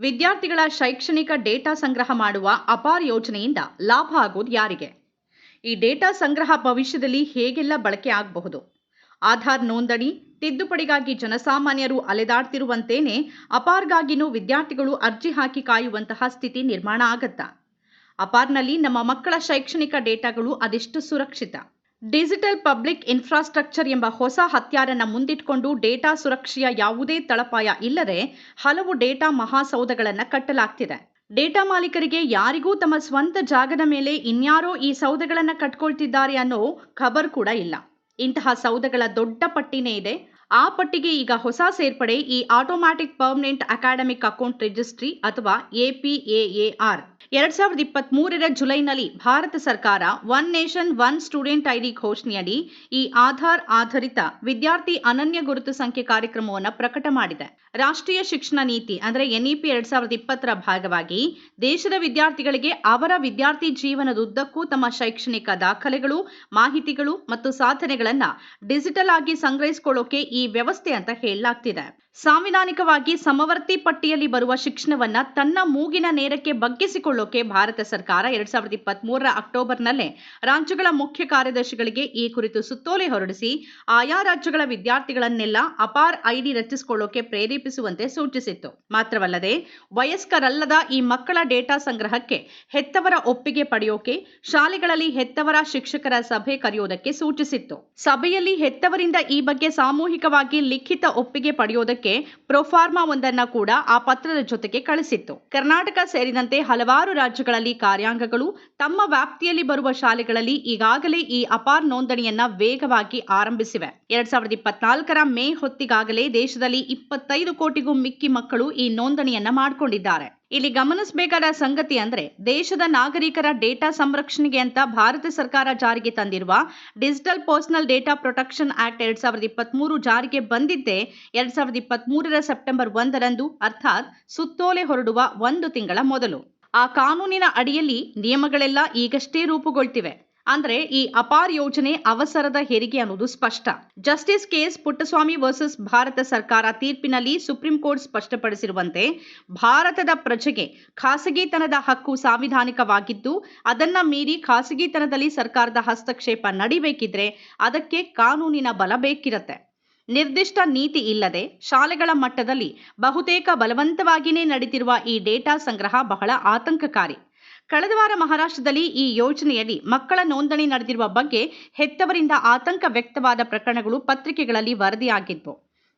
ವಿದ್ಯಾರ್ಥಿಗಳ ಶೈಕ್ಷಣಿಕ ಡೇಟಾ ಸಂಗ್ರಹ ಮಾಡುವ ಅಪಾರ್ ಯೋಜನೆಯಿಂದ ಲಾಭ ಆಗೋದು ಯಾರಿಗೆ? ಈ ಡೇಟಾ ಸಂಗ್ರಹ ಭವಿಷ್ಯದಲ್ಲಿ ಹೇಗೆಲ್ಲ ಬಳಕೆ ಆಗಬಹುದು? ಆಧಾರ್ ನೋಂದಣಿ, ತಿದ್ದುಪಡಿಗಾಗಿ ಜನಸಾಮಾನ್ಯರು ಅಲೆದಾಡ್ತಿರುವಂತೇನೆ ಅಪಾರ್ಗಾಗಿನೂ ವಿದ್ಯಾರ್ಥಿಗಳು ಅರ್ಜಿ ಹಾಕಿ ಕಾಯುವಂತಹ ಸ್ಥಿತಿ ನಿರ್ಮಾಣ ಆಗತ್ತಾ? ಅಪಾರ್ನಲ್ಲಿ ನಮ್ಮ ಮಕ್ಕಳ ಶೈಕ್ಷಣಿಕ ಡೇಟಾಗಳು ಅದೆಷ್ಟು ಸುರಕ್ಷಿತ? ಡಿಜಿಟಲ್ ಪಬ್ಲಿಕ್ ಇನ್ಫ್ರಾಸ್ಟ್ರಕ್ಚರ್ ಎಂಬ ಹೊಸ ಹತ್ಯಾರನ್ನು ಮುಂದಿಟ್ಕೊಂಡು ಡೇಟಾ ಸುರಕ್ಷೆಯ ಯಾವುದೇ ತಳಪಾಯ ಇಲ್ಲದೆ ಹಲವು ಡೇಟಾ ಮಹಾಸೌಧಗಳನ್ನು ಕಟ್ಟಲಾಗ್ತಿದೆ. ಡೇಟಾ ಮಾಲೀಕರಿಗೆ ಯಾರಿಗೂ ತಮ್ಮ ಸ್ವಂತ ಜಾಗದ ಮೇಲೆ ಇನ್ಯಾರೋ ಈ ಸೌಧಗಳನ್ನು ಕಟ್ಕೊಳ್ತಿದ್ದಾರೆ ಅನ್ನೋ ಖಬರ್ ಕೂಡ ಇಲ್ಲ. ಇಂತಹ ಸೌಧಗಳ ದೊಡ್ಡ ಪಟ್ಟಿನೇ ಇದೆ. ಆ ಪಟ್ಟಿಗೆ ಈಗ ಹೊಸ ಸೇರ್ಪಡೆ ಈ automatic permanent academic account registry ಅಥವಾ ಎಪಿಎಎಆರ್ ಎರಡ್ ಸಾವಿರದ ಇಪ್ಪತ್ತ್ ಮೂರರ ಜುಲೈನಲ್ಲಿ ಭಾರತ ಸರ್ಕಾರ one nation, one student ID ಘೋಷಣೆಯಡಿ ಈ ಆಧಾರ್ ಆಧಾರಿತ ವಿದ್ಯಾರ್ಥಿ ಅನನ್ಯ ಗುರುತು ಸಂಖ್ಯೆ ಕಾರ್ಯಕ್ರಮವನ್ನು ಪ್ರಕಟ ಮಾಡಿದೆ. ರಾಷ್ಟ್ರೀಯ ಶಿಕ್ಷಣ ನೀತಿ ಅಂದರೆ ಎನ್ಇಪಿ ಎರಡ್ ಸಾವಿರದ ಇಪ್ಪತ್ತರ ಭಾಗವಾಗಿ ದೇಶದ ವಿದ್ಯಾರ್ಥಿಗಳಿಗೆ ಅವರ ವಿದ್ಯಾರ್ಥಿ ಜೀವನದುದ್ದಕ್ಕೂ ತಮ್ಮ ಶೈಕ್ಷಣಿಕ ದಾಖಲೆಗಳು, ಮಾಹಿತಿಗಳು ಮತ್ತು ಸಾಧನೆಗಳನ್ನ ಡಿಜಿಟಲ್ ಆಗಿ ಸಂಗ್ರಹಿಸಿಕೊಳ್ಳೋಕೆ ಈ ವ್ಯವಸ್ಥೆ ಅಂತ ಹೇಳಲಾಗ್ತಿದೆ. ಸಾಂವಿಧಾನಿಕವಾಗಿ ಸಮವರ್ತಿ ಪಟ್ಟಿಯಲ್ಲಿ ಬರುವ ಶಿಕ್ಷಣವನ್ನ ತನ್ನ ಮೂಗಿನ ನೇರಕ್ಕೆ ಬಗ್ಗಿಸಿಕೊಳ್ಳೋಕೆ ಭಾರತ ಸರ್ಕಾರ ಎರಡ್ ಸಾವಿರದ ಇಪ್ಪತ್ತ್ ಮೂರರ ಅಕ್ಟೋಬರ್ನಲ್ಲೇ ರಾಜ್ಯಗಳ ಮುಖ್ಯ ಕಾರ್ಯದರ್ಶಿಗಳಿಗೆ ಈ ಕುರಿತು ಸುತ್ತೋಲೆ ಹೊರಡಿಸಿ ಆಯಾ ರಾಜ್ಯಗಳ ವಿದ್ಯಾರ್ಥಿಗಳನ್ನೆಲ್ಲ ಅಪಾರ್ ಐಡಿ ರಚಿಸಿಕೊಳ್ಳೋಕೆ ಪ್ರೇರೇಪಿಸುವಂತೆ ಸೂಚಿಸಿತ್ತು. ಮಾತ್ರವಲ್ಲದೆ ವಯಸ್ಕರಲ್ಲದ ಈ ಮಕ್ಕಳ ಡೇಟಾ ಸಂಗ್ರಹಕ್ಕೆ ಹೆತ್ತವರ ಒಪ್ಪಿಗೆ ಪಡೆಯೋಕೆ ಶಾಲೆಗಳಲ್ಲಿ ಹೆತ್ತವರ ಶಿಕ್ಷಕರ ಸಭೆ ಕರೆಯೋದಕ್ಕೆ ಸೂಚಿಸಿತ್ತು. ಸಭೆಯಲ್ಲಿ ಹೆತ್ತವರಿಂದ ಈ ಬಗ್ಗೆ ಸಾಮೂಹಿಕವಾಗಿ ಲಿಖಿತ ಒಪ್ಪಿಗೆ ಪಡೆಯೋದಕ್ಕೆ ಪ್ರೊಫಾರ್ಮಾ ಒಂದನ್ನ ಕೂಡ ಆ ಪತ್ರದ ಜೊತೆಗೆ ಕಳಿಸಿತ್ತು. ಕರ್ನಾಟಕ ಸೇರಿದಂತೆ ಹಲವಾರು ರಾಜ್ಯಗಳಲ್ಲಿ ಕಾರ್ಯಾಂಗಗಳು, ತಮ್ಮ ವ್ಯಾಪ್ತಿಯಲ್ಲಿ ಬರುವ ಶಾಲೆಗಳಲ್ಲಿ ಈಗಾಗಲೇ ಈ ಅಪಾರ್ ನೋಂದಣಿಯನ್ನ ವೇಗವಾಗಿ ಆರಂಭಿಸಿವೆ. ಎರಡ್ ಸಾವಿರದ ಇಪ್ಪತ್ನಾಲ್ಕರ ಮೇ ಹೊತ್ತಿಗಾಗಲೇ ದೇಶದಲ್ಲಿ ಇಪ್ಪತ್ತೈದು ಕೋಟಿಗೂ ಮಿಕ್ಕಿ ಮಕ್ಕಳು ಈ ನೋಂದಣಿಯನ್ನ ಮಾಡಿಕೊಂಡಿದ್ದಾರೆ. ಇಲ್ಲಿ ಗಮನಿಸಬೇಕಾದ ಸಂಗತಿ ಅಂದ್ರೆ, ದೇಶದ ನಾಗರಿಕರ ಡೇಟಾ ಸಂರಕ್ಷಣೆಗೆ ಅಂತ ಭಾರತ ಸರ್ಕಾರ ಜಾರಿಗೆ ತಂದಿರುವ digital personal data protection act ಎರಡ್ ಸಾವಿರದ ಇಪ್ಪತ್ಮೂರು ಜಾರಿಗೆ ಬಂದಿದ್ದೇ, ಎರಡ್ ಸಾವಿರದ ಇಪ್ಪತ್ಮೂರರ ಸೆಪ್ಟೆಂಬರ್ ಒಂದರಂದು, ಅರ್ಥಾತ್ ಸುತ್ತೋಲೆ ಹೊರಡುವ ಒಂದು ತಿಂಗಳ ಮೊದಲು. ಆ ಕಾನೂನಿನ ಅಡಿಯಲ್ಲಿ ನಿಯಮಗಳೆಲ್ಲ ಈಗಷ್ಟೇ ರೂಪುಗೊಳ್ತಿವೆ. ಅಂದ್ರೆ ಈ ಅಪಾರ್ ಯೋಜನೆ ಅವಸರದ ಹೆರಿಗೆ ಅನ್ನೋದು ಸ್ಪಷ್ಟ. Justice KS Puttaswamy versus Bharat ಸರ್ಕಾರ ತೀರ್ಪಿನಲ್ಲಿ ಸುಪ್ರೀಂ ಕೋರ್ಟ್ ಸ್ಪಷ್ಟಪಡಿಸಿರುವಂತೆ, ಭಾರತದ ಪ್ರಜೆಗೆ ಖಾಸಗಿತನದ ಹಕ್ಕು ಸಾಂವಿಧಾನಿಕವಾಗಿದ್ದು, ಅದನ್ನ ಮೀರಿ ಖಾಸಗಿತನದಲ್ಲಿ ಸರ್ಕಾರದ ಹಸ್ತಕ್ಷೇಪ ನಡಿಬೇಕಿದ್ರೆ ಅದಕ್ಕೆ ಕಾನೂನಿನ ಬಲ ಬೇಕಿರತ್ತೆ. ನಿರ್ದಿಷ್ಟ ನೀತಿ ಇಲ್ಲದೆ ಶಾಲೆಗಳ ಮಟ್ಟದಲ್ಲಿ ಬಹುತೇಕ ಬಲವಂತವಾಗಿಯೇ ನಡೀತಿರುವ ಈ ಡೇಟಾ ಸಂಗ್ರಹ ಬಹಳ ಆತಂಕಕಾರಿ. ಕಳೆದ ವಾರ ಮಹಾರಾಷ್ಟ್ರದಲ್ಲಿ ಈ ಯೋಜನೆಯಲ್ಲಿ ಮಕ್ಕಳ ನೋಂದಣಿ ನಡೆದಿರುವ ಬಗ್ಗೆ ಹೆತ್ತವರಿಂದ ಆತಂಕ ವ್ಯಕ್ತವಾದ ಪ್ರಕರಣಗಳು ಪತ್ರಿಕೆಗಳಲ್ಲಿ ವರದಿಯಾಗಿದ್ವು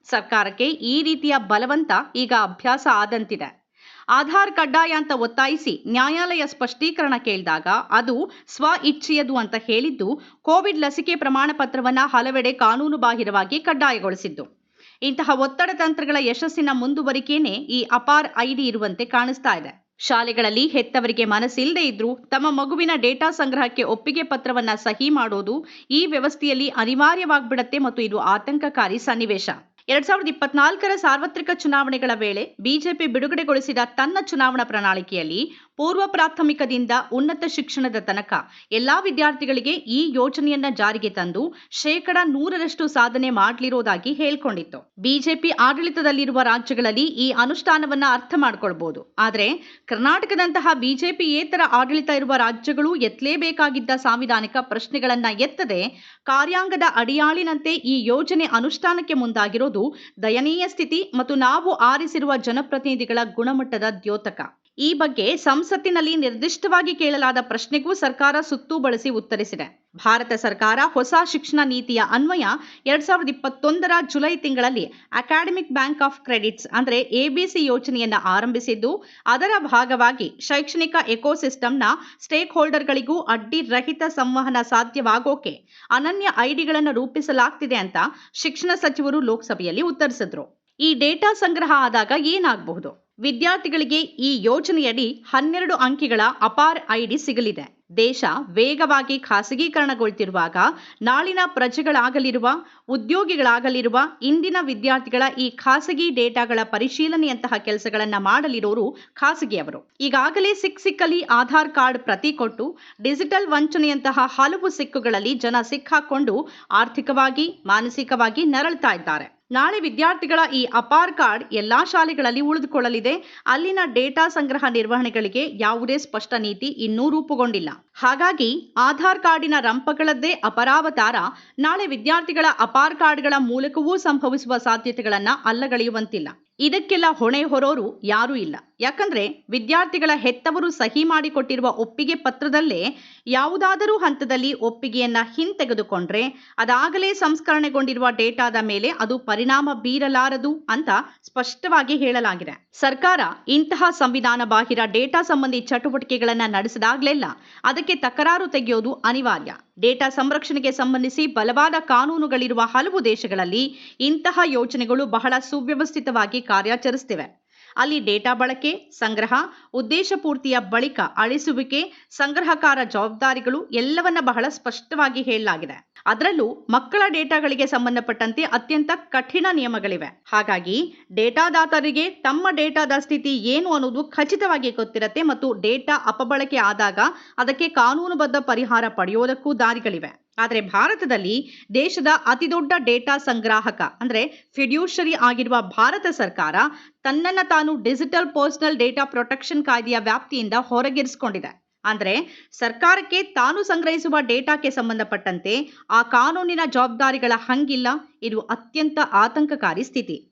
ಸರ್ಕಾರಕ್ಕೆ ಈ ರೀತಿಯ ಬಲವಂತ ಈಗ ಅಭ್ಯಾಸ ಆದಂತಿದೆ. ಆಧಾರ್ ಕಡ್ಡಾಯ ಅಂತ ಒತ್ತಾಯಿಸಿ ನ್ಯಾಯಾಲಯ ಸ್ಪಷ್ಟೀಕರಣ ಕೇಳಿದಾಗ ಅದು ಸ್ವ ಇಚ್ಛೆಯದು ಅಂತ ಹೇಳಿದ್ದು, ಕೋವಿಡ್ ಲಸಿಕೆ ಪ್ರಮಾಣ ಪತ್ರವನ್ನ ಹಲವೆಡೆ ಕಾನೂನುಬಾಹಿರವಾಗಿ ಕಡ್ಡಾಯಗೊಳಿಸಿದ್ದು. ಇಂತಹ ಒತ್ತಡ ತಂತ್ರಗಳ ಯಶಸ್ಸಿನ ಮುಂದುವರಿಕೆಯೇ ಈ ಅಪಾರ್ ಐಡಿ ಇರುವಂತೆ ಕಾಣಿಸ್ತಾ ಇದೆ. ಶಾಲೆಗಳಲ್ಲಿ ಹೆತ್ತವರಿಗೆ ಮನಸ್ಸಿಲ್ಲದೆ ಇದ್ರೂ ತಮ್ಮ ಮಗುವಿನ ಡೇಟಾ ಸಂಗ್ರಹಕ್ಕೆ ಒಪ್ಪಿಗೆ ಪತ್ರವನ್ನ ಸಹಿ ಮಾಡೋದು ಈ ವ್ಯವಸ್ಥೆಯಲ್ಲಿ ಅನಿವಾರ್ಯವಾಗ್ಬಿಡತ್ತೆ ಮತ್ತು ಇದು ಆತಂಕಕಾರಿ ಸನ್ನಿವೇಶ. ಎರಡ್ ಸಾವಿರದ ಇಪ್ಪತ್ನಾಲ್ಕರ ಸಾರ್ವತ್ರಿಕ ಚುನಾವಣೆಗಳ ವೇಳೆ ಬಿಜೆಪಿ ಬಿಡುಗಡೆಗೊಳಿಸಿದ ತನ್ನ ಚುನಾವಣಾ ಪ್ರಣಾಳಿಕೆಯಲ್ಲಿ ಪೂರ್ವ ಪ್ರಾಥಮಿಕದಿಂದ ಉನ್ನತ ಶಿಕ್ಷಣದ ತನಕ ಎಲ್ಲಾ ವಿದ್ಯಾರ್ಥಿಗಳಿಗೆ ಈ ಯೋಜನೆಯನ್ನ ಜಾರಿಗೆ ತಂದು ಶೇಕಡ ನೂರರಷ್ಟು ಸಾಧನೆ ಮಾಡಲಿರೋದಾಗಿ ಹೇಳ್ಕೊಂಡಿತ್ತು. ಬಿಜೆಪಿ ಆಡಳಿತದಲ್ಲಿರುವ ರಾಜ್ಯಗಳಲ್ಲಿ ಈ ಅನುಷ್ಠಾನವನ್ನ ಅರ್ಥ ಮಾಡ್ಕೊಳ್ಬಹುದು ಆದರೆ ಕರ್ನಾಟಕದಂತಹ ಏತರ ಆಡಳಿತ ಇರುವ ರಾಜ್ಯಗಳು ಎತ್ತಲೇಬೇಕಾಗಿದ್ದ ಸಾಂವಿಧಾನಿಕ ಪ್ರಶ್ನೆಗಳನ್ನ ಎತ್ತದೆ ಕಾರ್ಯಾಂಗದ ಅಡಿಯಾಳಿನಂತೆ ಈ ಯೋಜನೆ ಅನುಷ್ಠಾನಕ್ಕೆ ಮುಂದಾಗಿರೋದು ದಯನೀಯ ಸ್ಥಿತಿ ಮತ್ತು ನಾವು ಆರಿಸಿರುವ ಜನಪ್ರತಿನಿಧಿಗಳ ಗುಣಮಟ್ಟದ ದ್ಯೋತಕ. ಈ ಬಗ್ಗೆ ಸಂಸತ್ತಿನಲ್ಲಿ ನಿರ್ದಿಷ್ಟವಾಗಿ ಕೇಳಲಾದ ಪ್ರಶ್ನೆಗೂ ಸರ್ಕಾರ ಸುತ್ತು ಬಳಸಿ ಉತ್ತರಿಸಿದೆ. ಭಾರತ ಸರ್ಕಾರ ಹೊಸ ಶಿಕ್ಷಣ ನೀತಿಯ ಅನ್ವಯ ಎರಡ್ ಸಾವಿರದ ಇಪ್ಪತ್ತೊಂದರ ಜುಲೈ ತಿಂಗಳಲ್ಲಿ ಅಕಾಡೆಮಿಕ್ ಬ್ಯಾಂಕ್ ಆಫ್ ಕ್ರೆಡಿಟ್ಸ್ ಅಂದ್ರೆ ಎಬಿಸಿ ಯೋಜನೆಯನ್ನ ಆರಂಭಿಸಿದ್ದು, ಅದರ ಭಾಗವಾಗಿ ಶೈಕ್ಷಣಿಕ ಎಕೋಸಿಸ್ಟಮ್ನ ಸ್ಟೇಕ್ ಹೋಲ್ಡರ್ಗಳಿಗೂ ಅಡ್ಡಿ ರಹಿತ ಸಂವಹನ ಸಾಧ್ಯವಾಗೋಕೆ ಅನನ್ಯ ಐಡಿಗಳನ್ನು ರೂಪಿಸಲಾಗ್ತಿದೆ ಅಂತ ಶಿಕ್ಷಣ ಸಚಿವರು ಲೋಕಸಭೆಯಲ್ಲಿ ಉತ್ತರಿಸಿದ್ರು. ಈ ಡೇಟಾ ಸಂಗ್ರಹ ಆದಾಗ ಏನಾಗಬಹುದು? ವಿದ್ಯಾರ್ಥಿಗಳಿಗೆ ಈ ಯೋಜನೆಯಡಿ ಹನ್ನೆರಡು ಅಂಕಿಗಳ ಅಪಾರ್ ಐಡಿ ಸಿಗಲಿದೆ. ದೇಶ ವೇಗವಾಗಿ ಖಾಸಗೀಕರಣಗೊಳ್ತಿರುವಾಗ ನಾಳಿನ ಪ್ರಜೆಗಳಾಗಲಿರುವ, ಉದ್ಯೋಗಿಗಳಾಗಲಿರುವ, ಇಂದಿನ ವಿದ್ಯಾರ್ಥಿಗಳ ಈ ಖಾಸಗಿ ಡೇಟಾಗಳ ಪರಿಶೀಲನೆಯಂತಹ ಕೆಲಸಗಳನ್ನು ಮಾಡಲಿರೋರು ಖಾಸಗಿಯವರು. ಈಗಾಗಲೇ ಸಿಕ್ ಸಿಕ್ಕಲಿ ಆಧಾರ್ ಕಾರ್ಡ್ ಪ್ರತಿ ಕೊಟ್ಟು, ಡಿಜಿಟಲ್ ವಂಚನೆಯಂತಹ ಹಲವು ಸಿಕ್ಕುಗಳಲ್ಲಿ ಜನ ಸಿಕ್ಕಾಕೊಂಡು ಆರ್ಥಿಕವಾಗಿ, ಮಾನಸಿಕವಾಗಿ ನರಳ್ತಾ ಇದ್ದಾರೆ. ನಾಳೆ ವಿದ್ಯಾರ್ಥಿಗಳ ಈ ಅಪಾರ್ ಕಾರ್ಡ್ ಎಲ್ಲಾ ಶಾಲೆಗಳಲ್ಲಿ ಉಳಿದುಕೊಳ್ಳಲಿದೆ. ಅಲ್ಲಿನ ಡೇಟಾ ಸಂಗ್ರಹ ನಿರ್ವಹಣೆಗಳಿಗೆ ಯಾವುದೇ ಸ್ಪಷ್ಟ ನೀತಿ ಇನ್ನೂ ರೂಪುಗೊಂಡಿಲ್ಲ. ಹಾಗಾಗಿ ಆಧಾರ್ ಕಾರ್ಡಿನ ರಂಪಗಳದ್ದೇ ಅಪರಾವತಾರ. ನಾಳೆ ವಿದ್ಯಾರ್ಥಿಗಳ ಅಪಾರ್ ಕಾರ್ಡ್ಗಳ ಮೂಲಕವೂ ಸಂಭವಿಸುವ ಸಾಧ್ಯತೆಗಳನ್ನ ಅಲ್ಲಗಳೆಯುವಂತಿಲ್ಲ. ಇದಕ್ಕೆಲ್ಲ ಹೊಣೆ ಹೊರೋರು ಯಾರೂ ಇಲ್ಲ. ಯಾಕಂದ್ರೆ ವಿದ್ಯಾರ್ಥಿಗಳ ಹೆತ್ತವರು ಸಹಿ ಮಾಡಿಕೊಟ್ಟಿರುವ ಒಪ್ಪಿಗೆ ಪತ್ರದಲ್ಲೇ ಯಾವುದಾದರೂ ಹಂತದಲ್ಲಿ ಒಪ್ಪಿಗೆಯನ್ನ ಹಿಂತೆಗೆದುಕೊಂಡ್ರೆ ಅದಾಗಲೇ ಸಂಸ್ಕರಣೆಗೊಂಡಿರುವ ಡೇಟಾದ ಮೇಲೆ ಅದು ಪರಿಣಾಮ ಬೀರಲಾರದು ಅಂತ ಸ್ಪಷ್ಟವಾಗಿ ಹೇಳಲಾಗಿದೆ. ಸರ್ಕಾರ ಇಂತಹ ಸಂವಿಧಾನ ಬಾಹಿರ ಡೇಟಾ ಸಂಬಂಧಿ ಚಟುವಟಿಕೆಗಳನ್ನು ನಡೆಸಿದಾಗಲೆಲ್ಲ ಅದಕ್ಕೆ ತಕರಾರು ತೆಗೆಯೋದು ಅನಿವಾರ್ಯ. ಡೇಟಾ ಸಂರಕ್ಷಣೆಗೆ ಸಂಬಂಧಿಸಿ ಬಲವಾದ ಕಾನೂನುಗಳಿರುವ ಹಲವು ದೇಶಗಳಲ್ಲಿ ಇಂತಹ ಯೋಜನೆಗಳು ಬಹಳ ಸುವ್ಯವಸ್ಥಿತವಾಗಿ ಕಾರ್ಯಾಚರಿಸುತ್ತಿವೆ ಅಲ್ಲಿ ಡೇಟಾ ಬಳಕೆ, ಸಂಗ್ರಹ, ಉದ್ದೇಶಪೂರ್ತಿಯ ಬಳಿಕ ಅಳಿಸುವಿಕೆ, ಸಂಗ್ರಹಕಾರ ಜವಾಬ್ದಾರಿಗಳು ಎಲ್ಲವನ್ನ ಬಹಳ ಸ್ಪಷ್ಟವಾಗಿ ಹೇಳಲಾಗಿದೆ. ಅದರಲ್ಲೂ ಮಕ್ಕಳ ಡೇಟಾಗಳಿಗೆ ಸಂಬಂಧಪಟ್ಟಂತೆ ಅತ್ಯಂತ ಕಠಿಣ ನಿಯಮಗಳಿವೆ. ಹಾಗಾಗಿ ಡೇಟಾದಾತರಿಗೆ ತಮ್ಮ ಡೇಟಾದ ಸ್ಥಿತಿ ಏನು ಅನ್ನೋದು ಖಚಿತವಾಗಿ ಗೊತ್ತಿರತ್ತೆ ಮತ್ತು ಡೇಟಾ ಅಪಬಳಕೆ ಆದಾಗ ಅದಕ್ಕೆ ಕಾನೂನುಬದ್ಧ ಪರಿಹಾರ ಪಡೆಯೋದಕ್ಕೂ ದಾರಿಗಳಿವೆ. ಆದರೆ ಭಾರತದಲ್ಲಿ ದೇಶದ ಅತಿದೊಡ್ಡ ಡೇಟಾ ಸಂಗ್ರಾಹಕ ಅಂದ್ರೆ ಫಿಡ್ಯೂಷರಿ ಆಗಿರುವ ಭಾರತ ಸರ್ಕಾರ ತನ್ನನ್ನ ತಾನು ಡಿಜಿಟಲ್ ಪರ್ಸನಲ್ ಡೇಟಾ ಪ್ರೊಟೆಕ್ಷನ್ ಕಾಯ್ದೆಯ ವ್ಯಾಪ್ತಿಯಿಂದ ಹೊರಗಿರಿಸಿಕೊಂಡಿದೆ. ಅಂದ್ರೆ ಸರ್ಕಾರಕ್ಕೆ ತಾನು ಸಂಗ್ರಹಿಸುವ ಡೇಟಾಕ್ಕೆ ಸಂಬಂಧಪಟ್ಟಂತೆ ಆ ಕಾನೂನಿನ ಜವಾಬ್ದಾರಿಗಳ ಹಂಗಿಲ್ಲ. ಇದು ಅತ್ಯಂತ ಆತಂಕಕಾರಿ ಸ್ಥಿತಿ.